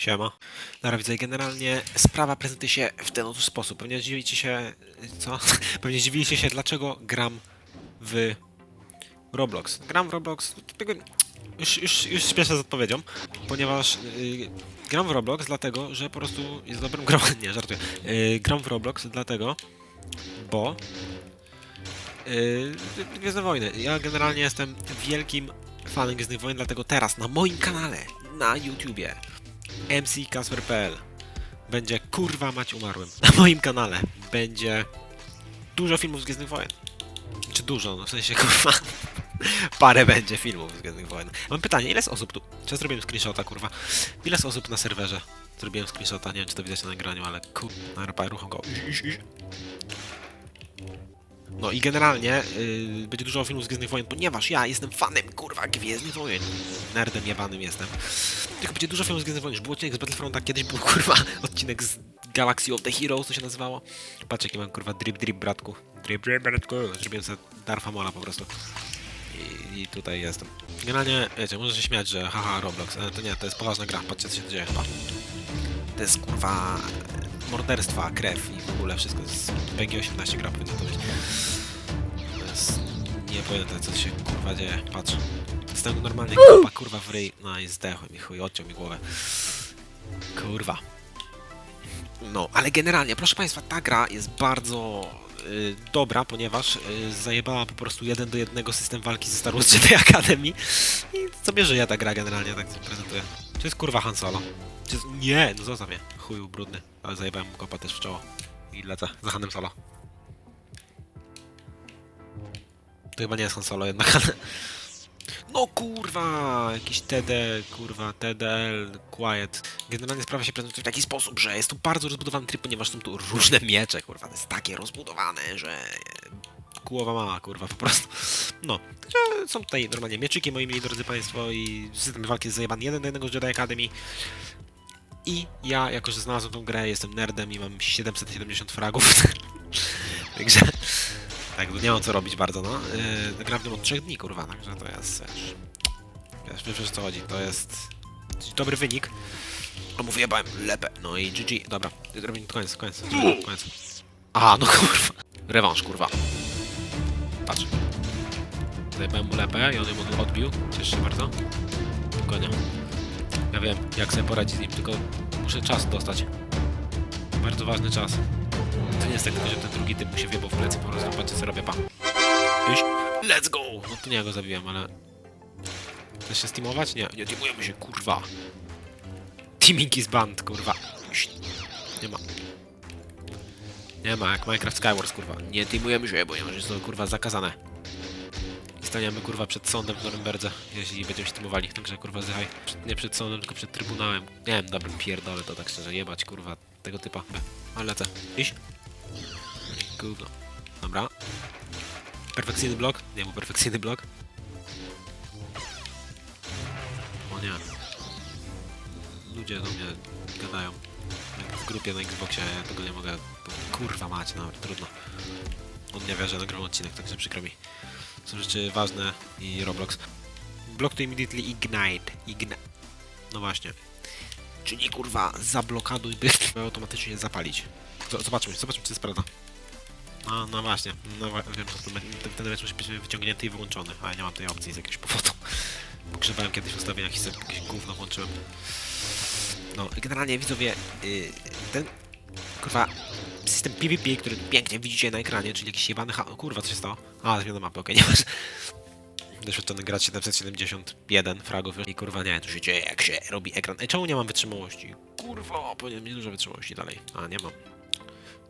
Siema. Dobra, widzę, generalnie sprawa prezentuje się w ten oto sposób. Pewnie zdziwicie się, co? Pewnie zdziwiliście się, dlaczego gram w Roblox. Gram w Roblox, już, już, już śpieszę z odpowiedzią, ponieważ yy, gram w Roblox dlatego, że po prostu jest dobrym grą. Nie, żartuję. Yy, gram w Roblox dlatego, bo Yy, Gwiezdne Wojny. Ja generalnie jestem wielkim fanem Gwiezdnych Wojen, dlatego teraz na moim kanale, na YouTubie, mckasper.pl będzie kurwa mać umarłym. Na moim kanale będzie dużo filmów z Gwiezdnych Wojen. Czy dużo, no w sensie kurwa. Parę będzie filmów z Gwiezdnych Wojen. Mam pytanie, ile jest osób tu? Czy ja zrobiłem screenshota, kurwa? Ile jest osób na serwerze? Zrobiłem screenshota, nie wiem czy to widać na nagraniu, ale kurwa, rucham go. No i generalnie yy, będzie dużo filmów z Gwiezdnych Wojen, ponieważ ja jestem fanem, kurwa, Gwiezdnych Wojen. Nerdem jebanym jestem. Tylko będzie dużo filmów z Gwiezdnych Wojen. Już był odcinek z Battlefronta, kiedyś był, kurwa, odcinek z Galaxy of the Heroes, to się nazywało. Patrz, jaki mam, kurwa, drip, drip, bratku. Drip, drip, bratku. Zrobiłem sobie Darfa Mola po prostu. I, I tutaj jestem. Generalnie, wiecie, może się śmiać, że haha, Roblox, ale to nie, to jest poważna gra, patrzcie, co się dzieje chyba. To jest, kurwa, morderstwa, krew i w ogóle wszystko z PG-18 gra powinno to być. To jest niepojęte co się kurwa dzieje, patrz. Jestem normalnie kurwa, kurwa w ryj, no i zdechłem i chuj, odciął mi głowę. Kurwa. No, ale generalnie, proszę Państwa, ta gra jest bardzo y, dobra, ponieważ y, zajebała po prostu jeden do jednego system walki ze Star Wars Jedi Academy i sobie żyje ta gra generalnie, tak się prezentuje. Czy jest kurwa Han Solo? Czy jest... Nie, no zostaw mnie. Chuju brudny. Ale zajebałem mu kopa też w czoło. I lecę za Hanem Solo. To chyba nie jest Han Solo jednak, ale... No kurwa, jakiś TD, kurwa, TDL, Quiet. Generalnie sprawa się prezentuje w taki sposób, że jest tu bardzo rozbudowany tryb, ponieważ są tu różne miecze, kurwa, to jest takie rozbudowane, że głowa mała, kurwa, po prostu. No, że są tutaj normalnie mieczyki, moi mili drodzy państwo, i system walki jest zajebany jeden do jednego z Jedi Academy. I ja, jako że znalazłem tą grę, jestem nerdem i mam 770 fragów. Także, tak, nie mam co robić bardzo, no. Yy, w od 3 dni, kurwa, także to jest, wiesz, wiesz, wiesz, wiesz co chodzi, to jest dobry wynik. No mówię, bałem lepę, no i GG, dobra, robimy koniec, koniec, koniec. Aha, no kurwa. Rewanż, kurwa. Patrz. Zajebałem mu lepę i on ją odbił, cieszę się bardzo. Spokojnie. Ja wiem, jak sobie poradzić z nim, tylko muszę czas dostać. Bardzo ważny czas. Nie jest tak że ten drugi typ mu się wjebał w plecy, po prostu patrzcie co robię, pa. Iść. Let's go! No to nie ja go zabiłem, ale... Chcesz się steamować? Nie, nie teamujemy się, kurwa. Teaming is band, kurwa. Iść. Nie ma. Nie ma, jak Minecraft Skywars, kurwa. Nie teamujemy się, bo jest to, kurwa, zakazane. Staniemy kurwa przed sądem w Norymberdze, jeśli będziemy się tymowali. Także kurwa zjechaj. Nie przed sądem, tylko przed trybunałem. Nie wiem, dobra, pierdolę to tak szczerze, jebać kurwa tego typa. Ale lecę. Iść. Gówno. Dobra. Perfekcyjny blok? Nie był perfekcyjny blok. O nie. Ludzie do mnie gadają. W grupie na Xboxie ja tego nie mogę. bo Kurwa mać, no trudno. On nie wie, że nagrał odcinek, także przykro mi są rzeczy ważne i Roblox. Block to immediately ignite. Igni no właśnie. Czyli kurwa zablokaduj, by automatycznie zapalić. Zobaczmy, zobaczmy, czy jest prawda. No, no właśnie, no wiem, że ten, ten, ten mecz musi być wyciągnięty i wyłączony, a ja nie mam tej opcji z jakiegoś powodu. Pogrzebałem kiedyś i sobie jakieś gówno włączyłem. No generalnie widzowie, yy, ten kurwa system PvP, który pięknie widzicie na ekranie, czyli jakiś jebany ha... Kurwa, co się stało? A, zmiana mapy, okej, nie masz. Doświadczony gracz 771 fragów i kurwa nie, tu się dzieje jak się robi ekran. Ej, czemu nie mam wytrzymałości? Kurwa, powinien mieć dużo wytrzymałości dalej. A, nie mam.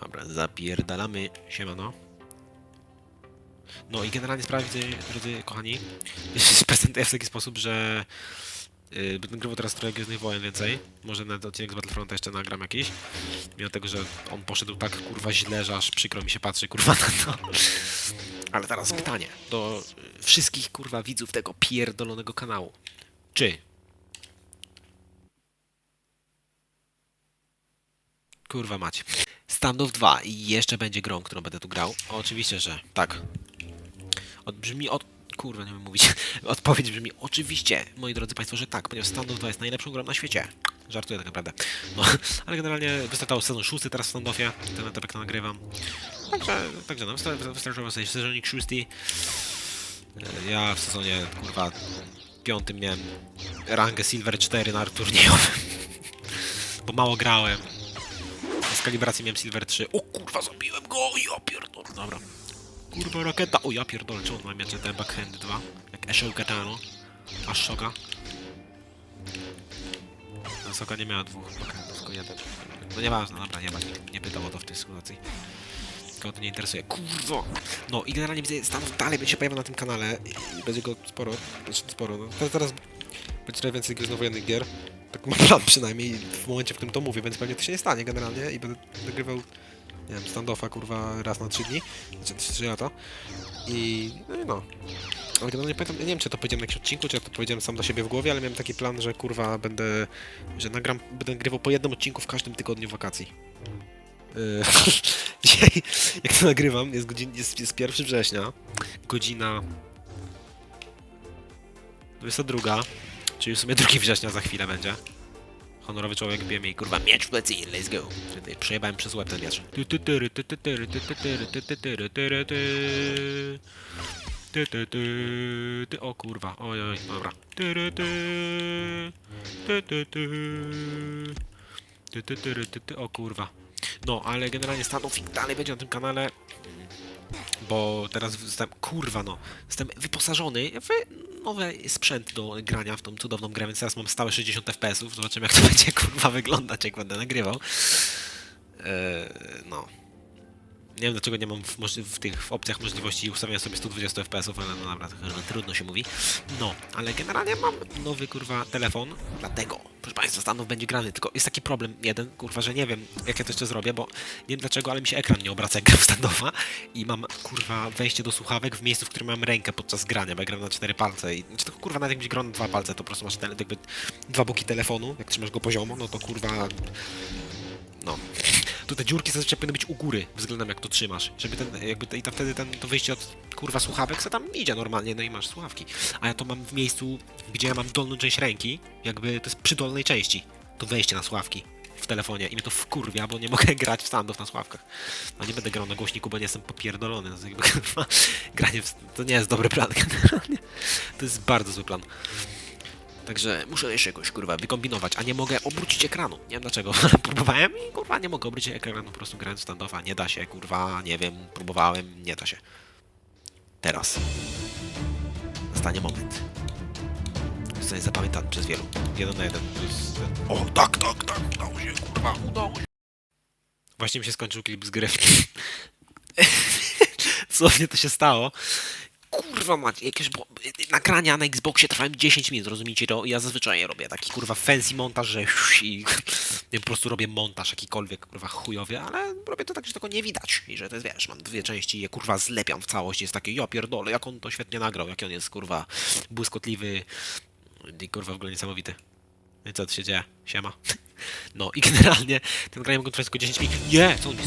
Dobra, zapierdalamy. Siemano. No i generalnie sprawa, widzę, drodzy kochani, się prezentuje w taki sposób, że Yy, będę grywał teraz trochę Gwiezdnych Wojen więcej. Może na odcinek z Battlefronta jeszcze nagram jakiś. Mimo tego, że on poszedł tak kurwa źle, że aż przykro mi się patrzy kurwa na to. Ale teraz pytanie do y, wszystkich kurwa widzów tego pierdolonego kanału. Czy Kurwa mać. Standoff 2 i jeszcze będzie grą, którą będę tu grał. Oczywiście, że tak. Od brzmi od. Kurwa, nie wiem mówić. Odpowiedź brzmi oczywiście, moi drodzy Państwo, że tak, ponieważ Standoff 2 jest najlepszą grą na świecie. Żartuję tak naprawdę. No, ale generalnie wystartował sezon szósty teraz w standoffie, ten etap jak to nagrywam. Także, także no, wystar- wystartował sobie sezonik szósty. E, Ja w sezonie, kurwa, piątym miałem rangę Silver 4 na turniejowym. Bo mało grałem. Z kalibracji miałem Silver 3. O kurwa, zabiłem go! Ja pierdolę. Dobra. Kurwa, raketa. O ja pierdolę, czemu on ma miecze te backhand 2? Jak Eshoka Tano. Ashoka. Ashoka nie miała dwóch backhandów, tylko jeden. No nieważne, dobra, nie, nie pytał o to w tej sytuacji. Kogo to nie interesuje. Kurwa! No i generalnie widzę, Stanów dalej będzie się pojawiał na tym kanale i będzie go sporo, znaczy sporo, no. Teraz- Teraz będzie trochę więcej gwiezdnowojennych gier. Tak mam plan przynajmniej w momencie, w którym to mówię, więc pewnie to się nie stanie generalnie i będę nagrywał, nie wiem, standoffa kurwa raz na 3 dni, znaczy 3 lata. I no i no. Ale generalnie pamiętam, nie wiem czy to powiedziałem na jakimś odcinku, czy ja to powiedziałem sam do siebie w głowie, ale miałem taki plan, że kurwa będę, że nagram, będę nagrywał po jednym odcinku w każdym tygodniu wakacji. Yy, Dzisiaj, jak to nagrywam, jest, godzin, jest, jest 1 września, godzina 22, czyli w sumie 2 września za chwilę będzie. Honorowy człowiek bije mi kurwa miecz w plecy, let's go. Tutaj przejebałem przez łeb ten miecz. O kurwa, oj, oj, dobra. O kurwa. No, ale generalnie Stanowik dalej będzie na tym kanale, bo teraz jestem, kurwa no, jestem wyposażony w nowy sprzęt do grania w tą cudowną grę, więc teraz mam stałe 60 FPS-ów, zobaczymy jak to będzie kurwa wyglądać, jak będę nagrywał. Eee, no. Nie wiem dlaczego nie mam w, w tych opcjach możliwości ustawienia sobie 120 FPS-ów, ale no naprawdę chyba trudno się mówi. No, ale generalnie mam nowy kurwa telefon, dlatego, proszę Państwa, Stanów będzie grany, tylko jest taki problem jeden, kurwa, że nie wiem jak ja to jeszcze zrobię, bo nie wiem dlaczego, ale mi się ekran nie obraca jak gram w standofa i mam kurwa wejście do słuchawek w miejscu, w którym mam rękę podczas grania, bo ja gram na cztery palce i czy tylko kurwa nawet jakbyś grał na dwa palce, to po prostu masz tele, jakby dwa boki telefonu, jak trzymasz go poziomo, no to kurwa no. Tu te dziurki zazwyczaj powinny być u góry, względem jak to trzymasz. Żeby ten, jakby te, i wtedy ten, to wyjście od kurwa słuchawek co tam idzie normalnie, no i masz słuchawki. A ja to mam w miejscu, gdzie ja mam dolną część ręki, jakby to jest przy dolnej części. To wejście na słuchawki w telefonie i mnie to wkurwia, bo nie mogę grać w standów na słuchawkach. No nie będę grał na głośniku, bo nie jestem popierdolony. No, jakby, granie w, to nie jest dobry plan generalnie. To jest bardzo zły plan. Także muszę jeszcze jakoś kurwa wykombinować, a nie mogę obrócić ekranu. Nie wiem dlaczego. Próbowałem i kurwa nie mogę obrócić ekranu po prostu grając standoffa. Nie da się, kurwa, nie wiem, próbowałem, nie da się. Teraz. Nastanie moment. Zostanie zapamiętany przez wielu. Jeden na jeden. O, tak, tak, tak, udało się, kurwa, udało się. Właśnie mi się skończył klip z gry. Słownie to się stało. Kurwa mać, jakieś bo... nagrania na Xboxie trwają 10 minut, rozumiecie to? Ja zazwyczaj robię taki kurwa fancy montaż, że i po prostu robię montaż jakikolwiek kurwa chujowy, ale robię to tak, że tego nie widać i że to jest, wiesz, mam dwie części i je kurwa zlepiam w całość, jest takie, ja pierdolę, jak on to świetnie nagrał, jak on jest kurwa błyskotliwy i kurwa w ogóle niesamowity. No i co tu się dzieje? Siema. No i generalnie ten granie mogą trwać tylko 10 minut. Nie! Co on mi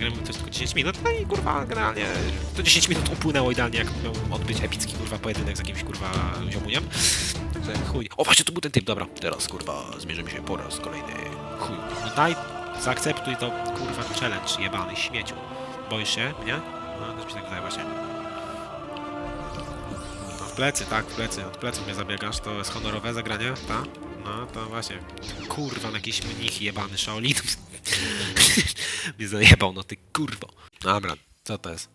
stało? Gramy to jest tylko 10 minut, no i kurwa, generalnie to 10 minut upłynęło idealnie, jak miał odbyć epicki kurwa pojedynek z jakimś kurwa ziomuniem. Także chuj. O właśnie, to był ten typ, dobra. Teraz kurwa zmierzymy się po raz kolejny. Chuj. No daj, zaakceptuj to kurwa challenge jebany śmieciu. Boisz się mnie? No też mi tak wydaje właśnie. Plecy, tak, w plecy. Od pleców mnie zabiegasz, to jest honorowe zagranie, tak? No to właśnie. Kurwa, jakiś mnich jebany Shaolin. mnie zajebał, no ty kurwo. Dobra, co to jest?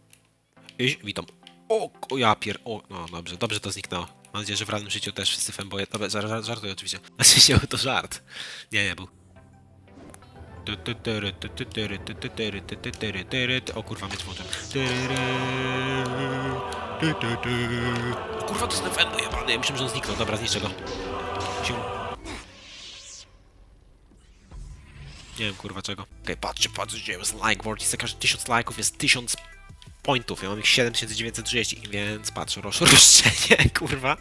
Iś, witam. O, o ja pier... O, no dobrze, dobrze to zniknęło. Mam nadzieję, że w realnym życiu też wszyscy fanboye... Dobra, żar, żar, żartuję oczywiście. Znaczy się, to żart. Nie, nie był. O kurwa, mieć włączam. Kurwa, to jest ten fanboy jebany. Ja myślałem, że on zniknął. Dobra, zniszczę go. Siu. Nie wiem kurwa czego. Okej, patrzcie, patrzcie, jest like, Vortis, za każdy tysiąc lajków jest tysiąc pointów, ja mam ich 7930, więc patrz, roszczenie, kurwa.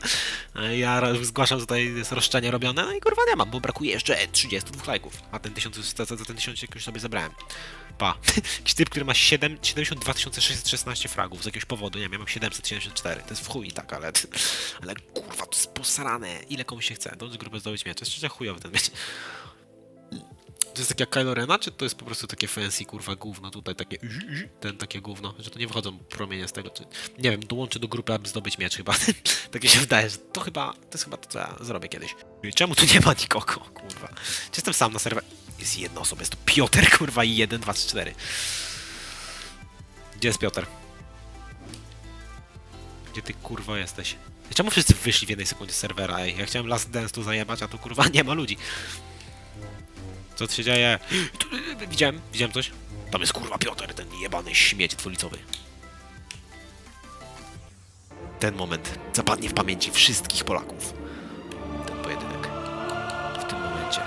Ja zgłaszam, tutaj jest roszczenie robione, no i kurwa nie mam, bo brakuje jeszcze 32 lajków. A ten 1000, za, za ten 1000 już sobie zabrałem. Pa. Jakiś typ, który ma 7, 72 616 fragów z jakiegoś powodu, nie wiem, ja mam 774. To jest w chuj tak, ale... Ale kurwa, to jest posrane. Ile komuś się chce? Dąży grupę zdobyć miecz. To jest chujowy ten miecz. To jest tak jak Kylo Rena, czy to jest po prostu takie fancy, kurwa, gówno tutaj, takie ten, takie gówno, że to nie wychodzą promienie z tego, czy... Nie wiem, dołączę do grupy, aby zdobyć miecz chyba. takie się wydaje, że to chyba, to jest chyba to, co ja zrobię kiedyś. Czemu tu nie ma nikogo, kurwa? Czy jestem sam na serwerze? Jest jedna osoba, jest to Piotr, kurwa, i 1, 2, 3, 4. Gdzie jest Piotr? Gdzie ty, kurwa, jesteś? Czemu wszyscy wyszli w jednej sekundzie z serwera, ej? Ja chciałem Last Dance tu zajebać, a tu, kurwa, nie ma ludzi. Co tu się dzieje? Widziałem, widziałem coś. Tam jest kurwa Piotr, ten jebany śmieć dwulicowy. Ten moment zapadnie w pamięci wszystkich Polaków. Ten pojedynek. W tym momencie.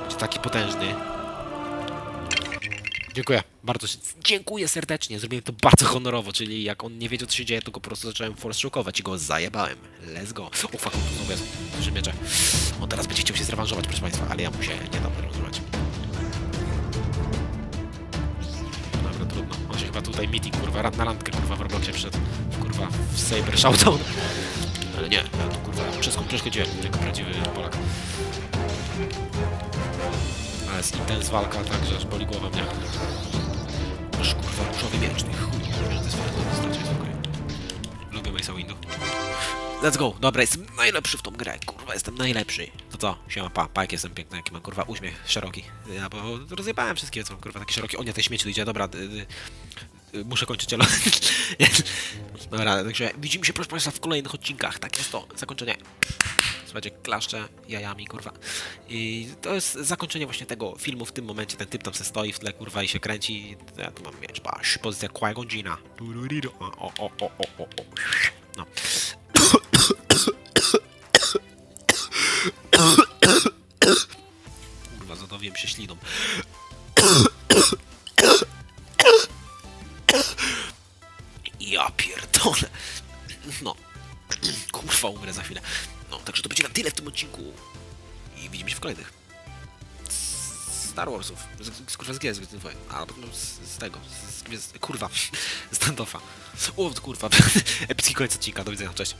Będzie taki potężny. Dziękuję, bardzo dziękuję serdecznie, zrobiłem to bardzo honorowo, czyli jak on nie wiedział co się dzieje, to go po prostu zacząłem force shockować i go zajebałem. Let's go. O fuck, on tu znowu jest, duży miecze. On teraz będzie chciał się zrewanżować, proszę państwa, ale ja mu się nie dam zrewanżować. Dobra, trudno. On się chyba tutaj meeting, kurwa, ran- na randkę, kurwa, w Robloxie przyszedł. Kurwa, w Saber Showdown. Ale nie, ja tu, kurwa, wszystko przeszkodziłem, jako prawdziwy Polak. Ale jest intens walka, także aż boli głowa mnie. Masz kurwa różowy miecz. Lubię Mace'a Windu. Let's go, dobra, jestem najlepszy w tą grę, kurwa, jestem najlepszy. To co? Siema, pa, pa, jak jestem piękny, jaki mam, kurwa, uśmiech szeroki. Ja, bo rozjebałem wszystkie, co mam, kurwa, takie szerokie. O nie, ten śmieć tu idzie, dobra, y, y, y, muszę kończyć, ale... dobra, także widzimy się, proszę Państwa, w kolejnych odcinkach, tak jest to, zakończenie. Słuchajcie, klaszcze jajami, kurwa. I to jest zakończenie właśnie tego filmu w tym momencie. Ten typ tam se stoi w tle, kurwa, i się kręci. Ja tu mam miecz, basz, pozycja Qui-Gon Jinna. O, o, o, o, o, o, o. No. Kurwa, zadowiłem się śliną. Ja pierdolę. No. Kurwa, umrę za chwilę. No, także to będzie na tyle w tym odcinku. I widzimy się w kolejnych. Star Warsów. Z, z, kurwa, z G, z, z, a, no, z, z tego. Z, z, kurwa. Z standoffa. O, kurwa. Epicki koniec odcinka. Do widzenia. Cześć.